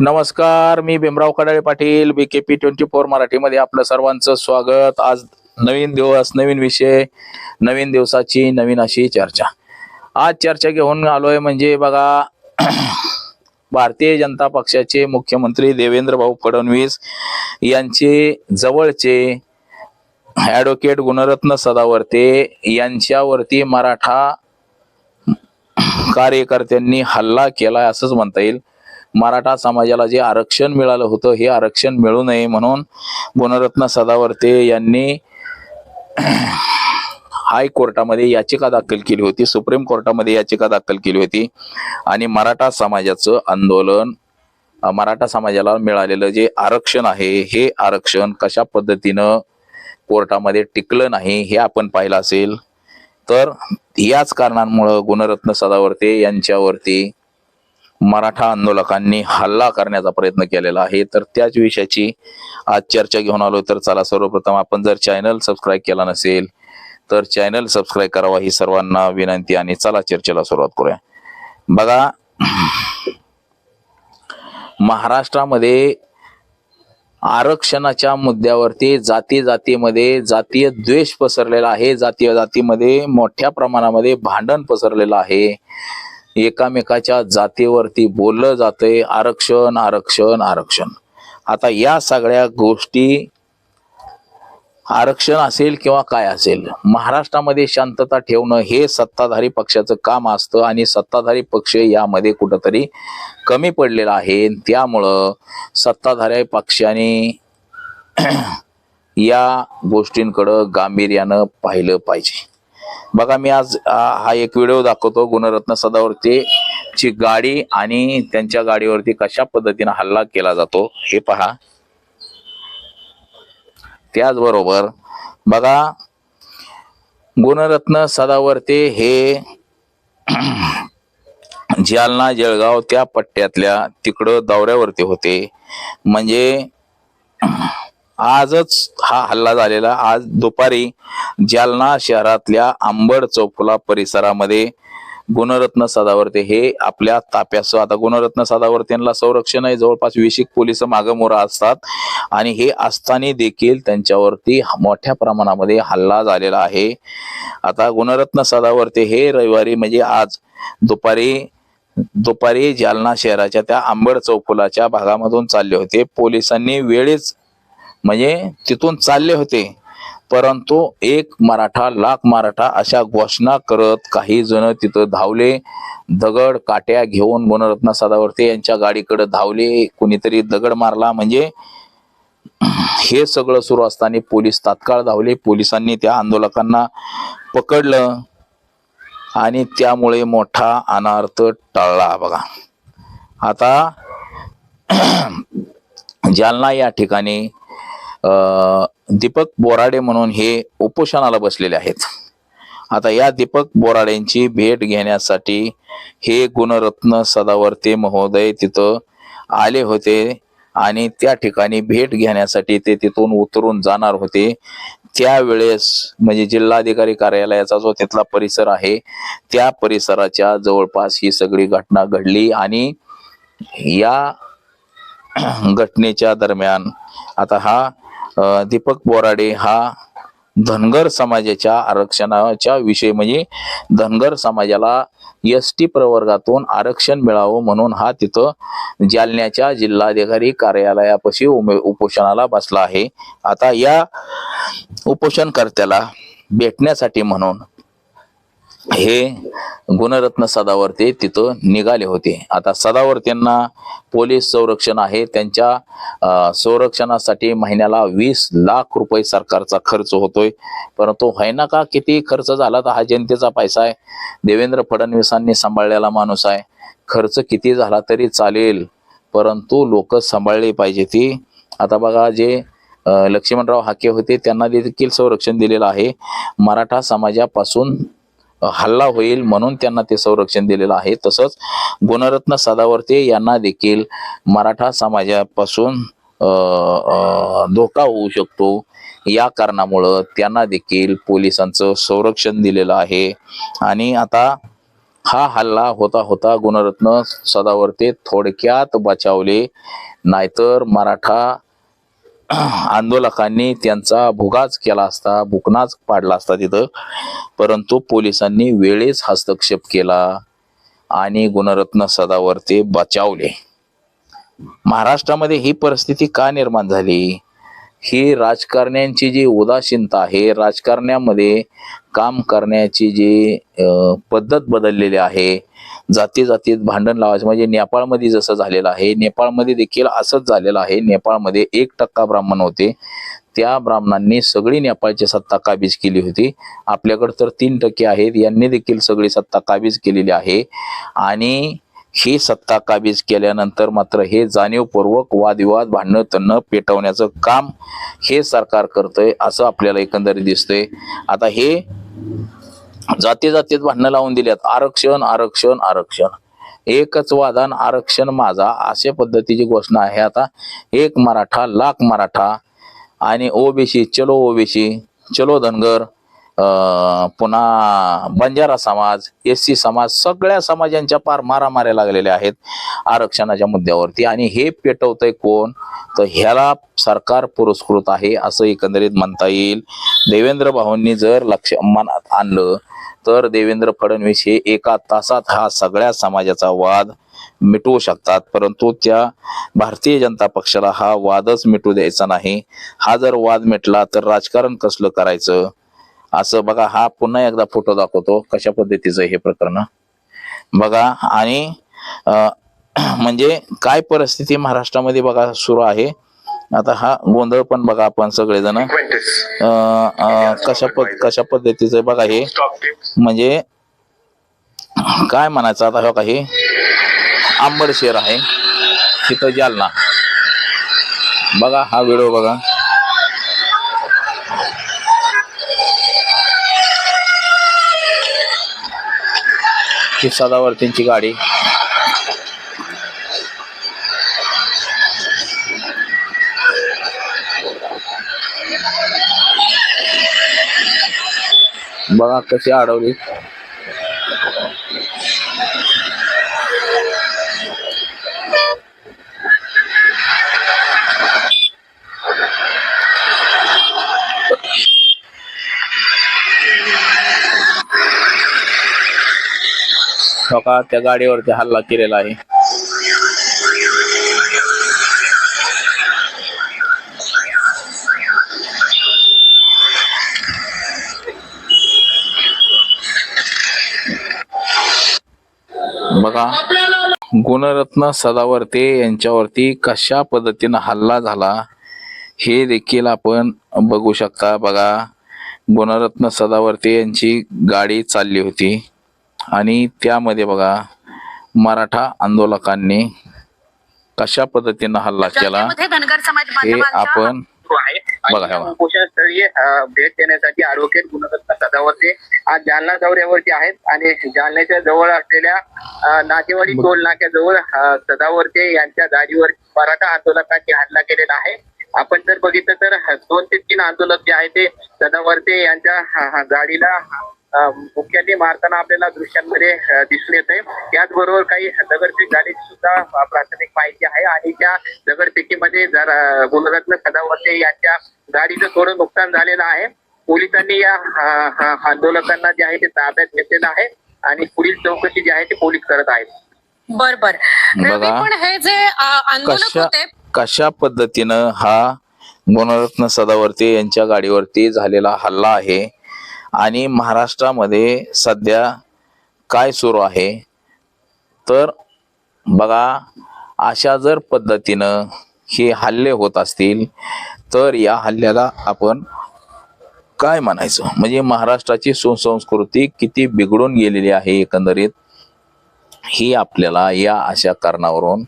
नमस्कार मी Bhimrao Kadale Patil B K P twenty four मराठीमध्ये आपलं सर्वांचं स्वागत. आज नवीन दिवस नवीन विषय नवीन दिवसाची नवीन अशी चर्चा. आज चर्चा घेऊन आलोय म्हणजे बघा भारतीय जनता पक्षाचे मुख्यमंत्री देवेंद्र भाऊ फडणवीस यांचे जवळचे ॲडव्होकेट गुणरत्न सदावर्ते यांच्यावरती मराठा कार्यकर्त्यांनी हल्ला केलाय असंच म्हणता येईल. मराठा समाजाला जे आरक्षण मिळालं होतं हे आरक्षण मिळू नये म्हणून गुणरत्न सदावर्ते यांनी हायकोर्टामध्ये याचिका दाखल केली होती सुप्रीम कोर्टामध्ये याचिका दाखल केली होती. आणि मराठा समाजाचं आंदोलन मराठा समाजाला मिळालेलं जे आरक्षण आहे हे आरक्षण कशा पद्धतीनं कोर्टामध्ये टिकलं नाही हे आपण पाहिलं असेल. तर याच कारणांमुळं गुणरत्न सदावर्ते यांच्यावरती मराठा आंदोलकांनी हल्ला करण्याचा प्रयत्न केलेला आहे. तर त्याच विषयाची आज चर्चा घेऊन आलो तर चला सर्वप्रथम आपण जर चॅनल सबस्क्राईब केला नसेल तर चॅनल सबस्क्राईब करावा ही सर्वांना विनंती आणि चला चर्चेला सुरुवात करूया. बघा महाराष्ट्रामध्ये आरक्षणाच्या मुद्द्यावरती जाती जातीमध्ये जातीय द्वेष पसरलेला आहे. जातीय जातीमध्ये मोठ्या प्रमाणामध्ये भांडण पसरलेलं आहे. एकामेकाच्या जातीवरती बोललं जातंय आरक्षण आरक्षण आरक्षण. आता या सगळ्या गोष्टी आरक्षण असेल किंवा काय असेल महाराष्ट्रामध्ये शांतता ठेवणं हे सत्ताधारी पक्षाचं काम असतं आणि सत्ताधारी पक्ष यामध्ये कुठंतरी कमी पडलेला आहे. त्यामुळं सत्ताधारी पक्षाने या गोष्टींकडं गांभीर्यानं पाहिलं पाहिजे. बघा मी आज हा एक व्हिडिओ दाखवतो. गुणरत्न सदावरती ची गाडी आणि त्यांच्या गाडीवरती कशा पद्धतीने हल्ला केला जातो हे पहा. त्याचबरोबर बघा गुणरत्न सदावर्ते हे जालना जळगाव त्या पट्ट्यातल्या तिकडं दौऱ्यावरती होते. म्हणजे आजच हा हल्ला झालेला. आज दुपारी जालना शहरातल्या आंबड चौफुला परिसरामध्ये गुणरत्न सदावर्ते हे आपल्या ताप्यास आता गुणरत्न सदावर्तेंना संरक्षण आहे. जवळपास विशिक पोलीस मागमोरा असतात. आणि हे असताना देखील त्यांच्यावरती मोठ्या प्रमाणामध्ये हल्ला झालेला आहे. आता गुणरत्न सदावर्ते हे रविवारी म्हणजे आज दुपारी दुपारी जालना शहराच्या त्या आंबड चौफुलाच्या भागामधून चालले होते. पोलिसांनी वेळेच म्हणजे तिथून चालले होते. परंतु एक मराठा लाख मराठा अशा घोषणा करत काही जण तिथं धावले. दगड काट्या घेऊन गुणरत्न सदावर्ते यांच्या गाडीकडे धावले. कुणीतरी दगड मारला. म्हणजे हे सगळं सुरू असताना पोलीस तात्काळ धावले. पोलिसांनी त्या आंदोलकांना पकडलं आणि त्यामुळे मोठा अनार्थ टळला. बघा. आता जालना या ठिकाणी दीपक बोराडे म्हणून हे उपोषणाला बसलेले आहेत. आता या दीपक बोराडेंची भेट घेण्यासाठी हे गुणरत्न सदावर्ते महोदय तिथं आले होते आणि त्या ठिकाणी भेट घेण्यासाठी ते तिथून उतरून जाणार होते. त्यावेळेस म्हणजे जिल्हाधिकारी कार्यालयाचा जो तिथला परिसर आहे त्या परिसराच्या जवळपास ही सगळी घटना घडली आणि या घटनेच्या दरम्यान आता हा दीपक बोराडे हा धनगर समाजाच्या आरक्षणाच्या विषयी म्हणजे धनगर समाजाला एस टी प्रवर्गातून आरक्षण मिळावं म्हणून हा तिथं जालन्याच्या जिल्हाधिकारी कार्यालयापाशी उमे- उपोषणाला बसला आहे. आता या उपोषणकर्त्याला भेटण्यासाठी म्हणून हे गुणरत्न सदावर्ते तिथं निघाले होते. आता सदावर्तेंना पोलीस संरक्षण आहे. त्यांच्या संरक्षणासाठी महिन्याला वीस लाख रुपये सरकारचा खर्च होतोय. परंतु व्हायना का? किती खर्च झाला तर हा जनतेचा पैसा आहे. देवेंद्र फडणवीसांनी सांभाळलेला माणूस आहे. खर्च किती झाला तरी चालेल. परंतु लोक सांभाळले पाहिजे ती. आता बघा जे लक्ष्मणराव हाके होते त्यांना देखील संरक्षण दिलेलं आहे. मराठा समाजापासून हल्ला होईल म्हणून त्यांना ते संरक्षण दिलेलं आहे. तसंच गुणरत्न सदावर्ते यांना देखील मराठा समाजापासून धोका होऊ शकतो. या कारणामुळं त्यांना देखील पोलिसांचं संरक्षण दिलेलं आहे. आणि आता हा हल्ला होता होता गुणरत्न सदावर्ते थोडक्यात बचावले. नाहीतर मराठा आंदोलकांनी त्यांचा भुगाच केला असता भुकनाच पाडला असता तिथं. परंतु पोलिसांनी वेळेस हस्तक्षेप केला आणि गुणरत्न सदावर्ते बचावले. महाराष्ट्रामध्ये ही परिस्थिती का निर्माण झाली? ही राजकारण्यांची जी उदासीनता आहे राजकारण्यामध्ये काम करण्याची जी पद्धत बदललेली आहे जाती जातीत भांडण लावायचं. म्हणजे नेपाळमध्ये जसं झालेलं आहे नेपाळमध्ये देखील असंच झालेलं आहे. नेपाळमध्ये एक टक्का ब्राह्मण होते. त्या ब्राह्मणांनी सगळी नेपाळची सत्ता काबीज केली होती. आपल्याकडे तर तीन टक्के आहेत. यांनी देखील सगळी सत्ता काबीज केलेली आहे. आणि ही सत्ता काबीज केल्यानंतर मात्र हे जाणीवपूर्वक वादविवाद भांडणं त्यांना पेटवण्याचं काम हे सरकार करतंय असं आपल्याला एकंदरीत दिसतंय. आता हे जाती जातीत भांडणं लावून दिल्यात. आरक्षण आरक्षण आरक्षण. एकच वादन आरक्षण माझा अशा पद्धतीची घोषणा आहे. आता एक मराठा लाख मराठा आणि ओबीसी चलो ओबीसी चलो धनगर पुन्हा बंजारा समाज एस सी समाज सगळ्या समाजांच्या पार मारामाऱ्या लागलेल्या आहेत आरक्षणाच्या मुद्द्यावरती. आणि हे पेटवतंय कोण? तर ह्याला सरकार पुरस्कृत आहे असं एकंदरीत म्हणता येईल. देवेंद्र भाऊंनी जर लक्ष मनात आणलं तर देवेंद्र फडणवीस हे एका तासात हा सगळ्या समाजाचा वाद मिटवू शकतात. परंतु त्या भारतीय जनता पक्षाला हा वादच मिटू द्यायचा नाही. हा जर वाद मिटला तर राजकारण कसलं करायचं? असं बघा हा पुन्हा एकदा फोटो दाखवतो. कशा पद्धतीचं हे प्रकरण? बघा आणि म्हणजे काय परिस्थिती महाराष्ट्रामध्ये बघा सुरू आहे. आता हा गोंधळ पण बघा आपण सगळेजण. कशा पद कशा पद्धतीचं बघा हे. म्हणजे काय म्हणायचं आता हो हे? आंबड शेर आहे. तिथं जालना. बघा हा व्हिडिओ बघा. ही सदावर्तींची गाडी. बघा कशी अडवली. त्या गाडीवरती हल्ला केलेला आहे. बघा. गुणरत्न सदावर्ते यांच्यावरती कशा पद्धतीनं हल्ला झाला हे देखील आपण बघू शकता. बघा गुणरत्न सदावर्ते यांची गाडी चालली होती. आणि त्यामध्ये बघा मराठा आंदोलकांनी कशा पद्धतीनं हल्ला केला जालन्यामध्ये धनगर समाज हे बांधवांचा आपण आणि. उपोषणस्थळी भेट देण्यासाठी ॲडव्होकेट गुणरत्न सदावर्ते आज जालना दौऱ्यावरती आहेत आणि जालन्याच्या जवळ असलेल्या नातेवाडी टोल नाक्याजवळ सदावर्ते यांच्या गाडीवर मराठा आंदोलकांनी हल्ला केलेला आहे आपण जर बघितलं तर दोन ते तीन आंदोलक जे आहे ते सदावर्ते यांच्या गाडीला मुख्याने मारताना आपल्याला दृश्यांमध्ये दिसून येत आहे त्याचबरोबर काही दगडफेक झाल्याची सुद्धा प्राथमिक माहिती आहे. आणि त्या दगडफेकीमध्ये जर गुणरत्न सदावर्ते यांच्या गाडीचं थोडं नुकसान झालेलं आहे. पोलिसांनी या आंदोलकांना जे आहे ते ताब्यात घेतलेलं आहे. आणि पुढील चौकशी जी आहे ते पोलीस करत आहेत. बर बर. पण हे जे आंदोलक कशा होते कशा पद्धतीनं हा गुणरत्न सदावर्ते यांच्या गाडीवरती झालेला हल्ला आहे? आणि महाराष्ट्रामध्ये सध्या काय सुरू आहे? तर बघा अशा जर पद्धतीनं हे हल्ले होत असतील तर या हल्ल्याला आपण काय म्हणायचं? म्हणजे महाराष्ट्राची सुसंस्कृती किती बिघडून गेलेली आहे एकंदरीत ही आपल्याला या अशा कारणावरून